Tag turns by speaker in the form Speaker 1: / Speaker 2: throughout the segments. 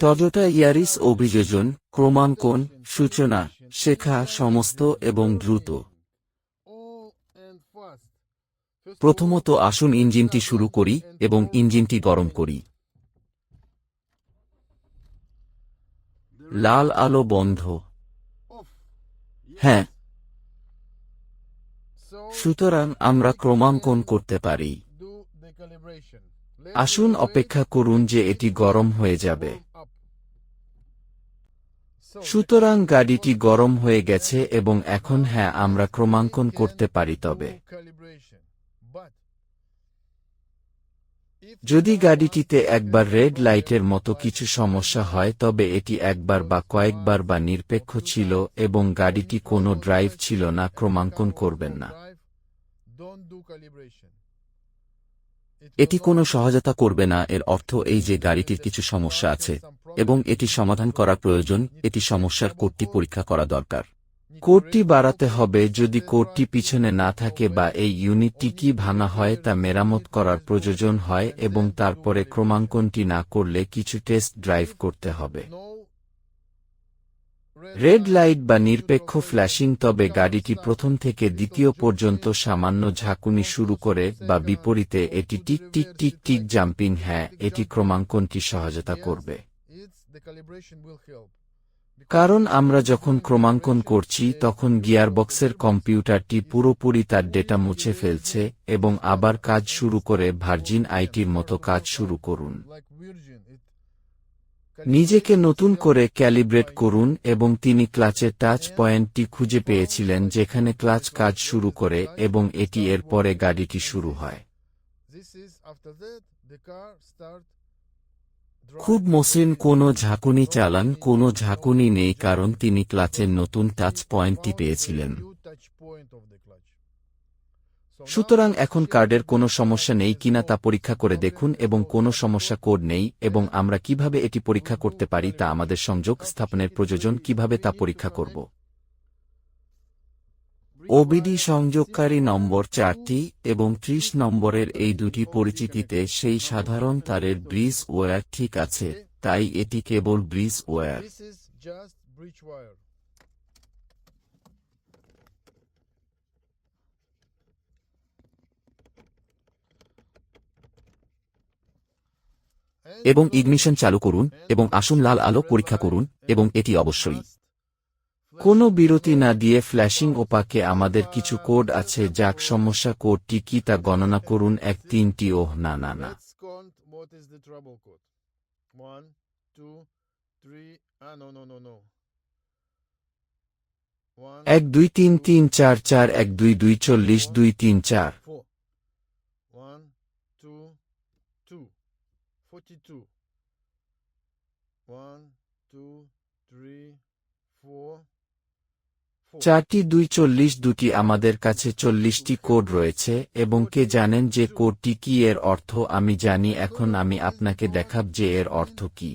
Speaker 1: Toyota Yaris অভিযোজন, ক্রমাঙ্কন, সূচনা, শেখা সমস্ত এবং দ্রুত। প্রথমত আসুন ইঞ্জিনটি শুরু করি এবং ইঞ্জিনটি গরম করি। লাল আলো বন্ধ। হ্যাঁ। সুতরাং আমরা ক্রমাঙ্কন করতে পারি। আসুন অপেক্ষা করুন যে এটি গরম হয়ে যাবে। সুতরাং গাড়িটি গরম হয়ে গেছে এবং এখন হ্যাঁ আমরা ক্রমাঙ্কন করতে পারি তবে। যদি গাড়িটিতে একবার রেড লাইটের মতো কিছু সমস্যা হয়, তবে এটি একবার বা কয়েকবার বা নিরপেক্ষ ছিল এবং গাড়িটি কোনো ড্রাইভ ছিল না, ক্রমাঙ্কন করবেন না। এটি কোনো সহজতা করবে না, এর অর্থ এই যে গাড়িটির কিছু সমস্যা আছে। এবং এটি সমাধান করা প্রয়োজন, এটি সমস্যার কোডটি পরীক্ষা করা দরকার। কোডটি বাড়াতে হবে যদি কোডটি পিছনে না থাকে বা এই ইউনিটটি কি ভাঙা হয় তা মেরামত করার প্রয়োজন হয় এবং তারপরে ক্রমাঙ্কনটি না করলে কিছু টেস্ট ড্রাইভ করতে হবে। রেড লাইট বা নিরপেক্ষ ফ্ল্যাশিং তবে গাড়িটি প্রথম থেকে দ্বিতীয় পর্যন্ত সামান্য ঝাঁকুনি শুরু করে বা বিপরীতে এটি tick tick tick tick jumping হ্যাঁ এটি ক্রমাঙ্কনটি সহায়তা করবে। কারণ আমরা যখন ক্রমাঙ্কন করছি তখন গিয়ারবক্সের কম্পিউটারটি পুরোপুরি তার ডেটা মুছে ফেলছে এবং আবার কাজ শুরু করে ভার্জিন আইটির মতো কাজ শুরু করুন। নিজেকে নতুন করে ক্যালিব্রেট করুন এবং তিনি ক্লাচের টাচ পয়েন্টটি খুঁজে পেয়েছিলেন যেখানে ক্লাচ কাজ শুরু করে এবং এটি এর পরে গাড়িটি শুরু হয়। খুব মসৃণ কোনো ঝাঁকুনি চালান, কোনো ঝাঁকুনি নেই কারণ তিনি ক্লাচের নতুন টাচ পয়েন্টটি পেয়েছিলেন। সুতরাং এখন কার্ডের কোনো সমস্যা নেই কিনা তা পরীক্ষা করে দেখুন এবং কোনো সমস্যা কোড নেই এবং আমরা কীভাবে এটি পরীক্ষা করতে পারি তা আমাদের সংযোগ স্থাপনের প্রয়োজন, কীভাবে তা পরীক্ষা করব। ওবিডি সংযোগকারী নম্বর চারটি এবং ত্রিশ নম্বরের এই দুটি পরিচিতিতে সেই সাধারণ তারের ব্রিজ ওয়্যার ঠিক আছে তাই এটি কেবল ব্রিজ ওয়্যার. এবং ইগনিশন চালু করুন এবং আসুন লাল আলো পরীক্ষা করুন এবং এটি অবশ্যই কোনো বিরতি না দিয়ে ফ্ল্যাশিং ওপাকে আমাদের কিছু কোড আছে যাক সমস্যা কোডটি কি তা গণনা করুন। এক তিনটি ওহ না না না। এক দুই তিন তিন চার চার এক দুই দুই চল্লিশ দুই তিন চার।
Speaker 2: ওয়ান টু থ্রি ফোর
Speaker 1: চারটি দুই চল্লিশ দুটি আমাদের কাছে চল্লিশটি কোড রয়েছে এবং কে জানেন যে কোডটি কি এর অর্থ? আমি জানি এখন আমি আপনাকে দেখাব যে এর অর্থ কি.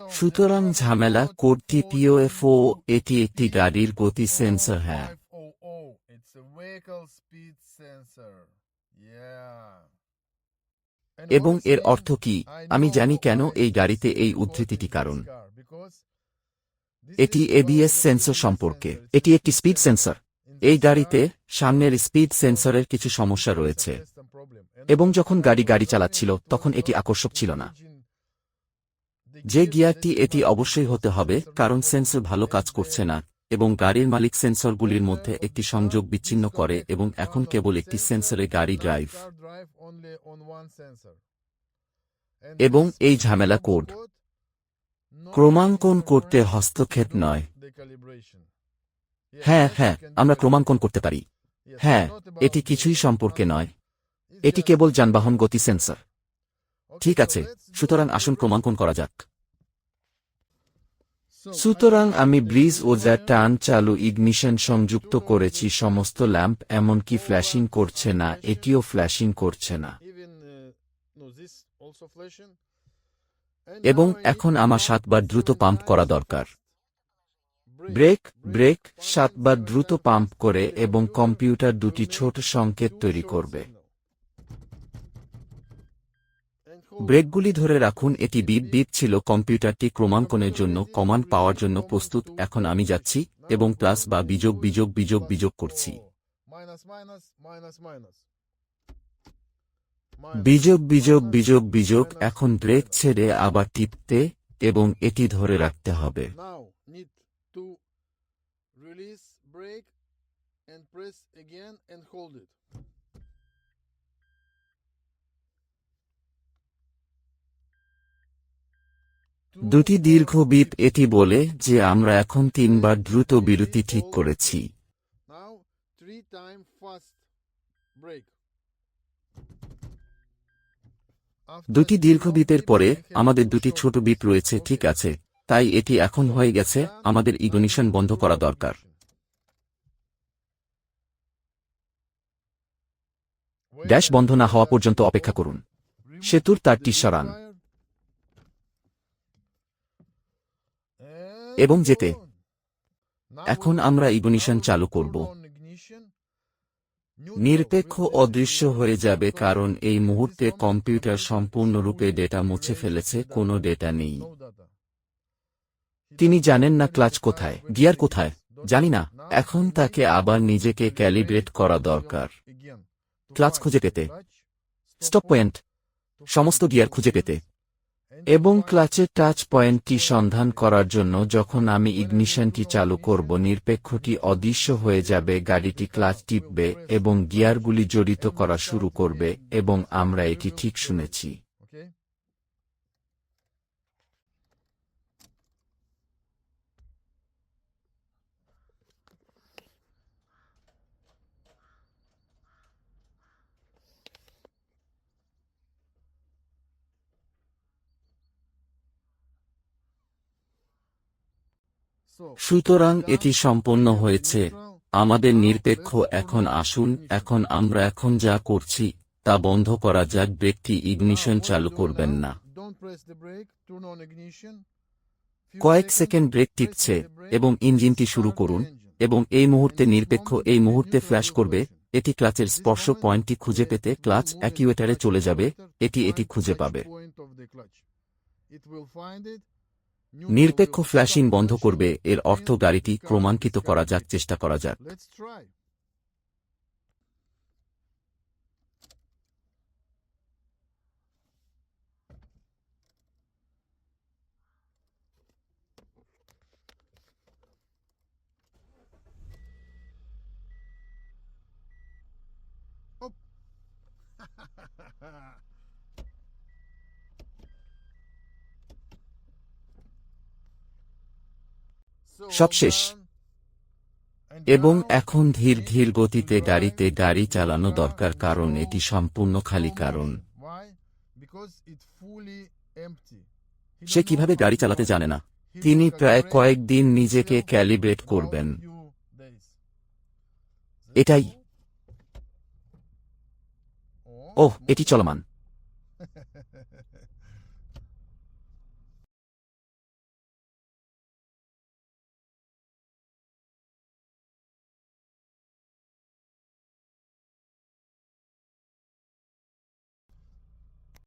Speaker 1: সুতরাং ঝামেলা কোডটি পিওএফও এটি একটি গাড়ির গতি সেন্সর হ্যাঁ। এবং এর অর্থ কি? আমি জানি কেন এই গাড়িতে এই উদ্ধৃতিটি কারণ। এটি এবিএস সেন্সর সম্পর্কে। এটি একটি স্পিড সেন্সর এই গাড়িতে সামনের স্পিড সেন্সরের কিছু সমস্যা রয়েছে। এবং যখন গাড়ি গাড়ি চালাচ্ছিল, তখন এটি আকর্ষক ছিল না। যে গিয়ারটি এটি অবশ্যই হতে হবে, কারণ সেন্সর ভালো কাজ করছে না। এবং গাড়ির মালিক সেন্সরগুলির মধ্যে একটি সংযোগ বিচ্ছিন্ন করে এবং এখন কেবল একটি সেন্সরে গাড়ি ড্রাইভ এবং এই ঝামেলা কোড ক্রমাঙ্কন করতে হস্তক্ষেপ নয়। হ্যাঁ হ্যাঁ আমরা ক্রমাঙ্কন করতে পারি। হ্যাঁ এটি কিছুই সম্পর্কে নয়। এটি কেবল যানবাহন গতি সেন্সর ঠিক আছে, সুতরাং আসুন ক্রমাঙ্কন করা যাক। সুতরাং আমি ব্রিজ ও যা. টান চালু ইগনিশন সংযুক্ত করেছি, সমস্ত ল্যাম্প এমনকি ফ্ল্যাশিং করছে না, এটিও ফ্ল্যাশিং করছে না এবং এখন আমার সাতবার দ্রুত পাম্প করা দরকার ব্রেক ব্রেক, সাতবার দ্রুত পাম্প করে এবং কম্পিউটার দুটি ছোট সংকেত তৈরি করবে ব্রেকগুলি ধরে রাখুন, এটি বিপ বিপ ছিল কম্পিউটারটি ক্রমাঙ্কনের জন্য, কমান্ড পাওয়ার জন্য প্রস্তুত, এখন আমি যাচ্ছি এবং প্লাস বা বিযোগ বিযোগ বিযোগ বিযোগ করছি. বিযোগ বিযোগ বিযোগ বিযোগ, এখন ব্রেক ছেড়ে আবার টিপতে এবং এটি ধরে রাখতে হবে. দুটি দীর্ঘ বিপ এটি বলে যে আমরা এখন তিনবার দ্রুত বিরতি ঠিক করেছি। দুটি দীর্ঘ বিপের পরে আমাদের দুটি ছোট বিপ রয়েছে ঠিক আছে। তাই এটি এখন হয়ে গেছে আমাদের ইগনিশন বন্ধ করা দরকার। ড্যাশ বন্ধ না হওয়া পর্যন্ত অপেক্ষা করুন। সেতুর তারটি সরান। এবং যেতে। এখন আমরা ইগনিশন চালু করব। নিরপেক্ষ অদৃশ্য হয়ে যাবে কারণ এই মুহূর্তে কম্পিউটার সম্পূর্ণরূপে ডেটা মুছে ফেলেছে, কোনো ডেটা নেই। তিনি জানেন না ক্লাচ কোথায়, গিয়ার কোথায়, জানি না, এখন তাকে আবার নিজেকে ক্যালিব্রেট করা দরকার। ক্লাচ খুঁজে পেতে। Stop point. সমস্ত গিয়ার খুঁজে পেতে। এবং ক্লাচের টাচ পয়েন্টটি সন্ধান করার জন্য যখন আমি ইগনিশনটি চালু করব নিরপেক্ষটি অদৃশ্য হয়ে যাবে, গাড়িটি ক্লাচ টিপবে এবং গিয়ারগুলি জড়িত করা শুরু করবে এবং আমরা এটি ঠিক শুনেছি। সুতরাং এটি সম্পন্ন হয়েছে। আমাদের নিরপেক্ষ, এখন আসুন, এখন আমরা এখন যা করছি, তা বন্ধ করা যাক, ব্যক্তি ইগনিশন চালু করবেন না। কয়েক সেকেন্ড ব্রেক টিপছে এবং ইঞ্জিনটি শুরু করুন এবং এই মুহূর্তে নিরপেক্ষ, এই মুহূর্তে ফ্ল্যাশ করবে, এটি ক্লাচের স্পর্শ পয়েন্টটি খুঁজে পেতে ক্লাচ অ্যাকিউয়েটারে চলে যাবে, এটি এটি খুঁজে পাবে। নিরপেক্ষ ফ্ল্যাশিং বন্ধ করবে, এর অর্থ গাড়িটি ক্রমাঙ্কিত করা যাক, চেষ্টা করা যাক
Speaker 2: Ha ha ha ha!
Speaker 1: সব শেষ এবং এখন ধীর ধীর গতিতে গাড়িতে গাড়ি চালানো দরকার, কারণ এটি সম্পূর্ণ খালি কারণ। সে কীভাবে গাড়ি চালাতে জানে না? তিনি প্রায় কয়েকদিন নিজেকে ক্যালিব্রেট করবেন। এটাই। ওহ, এটি চলমান।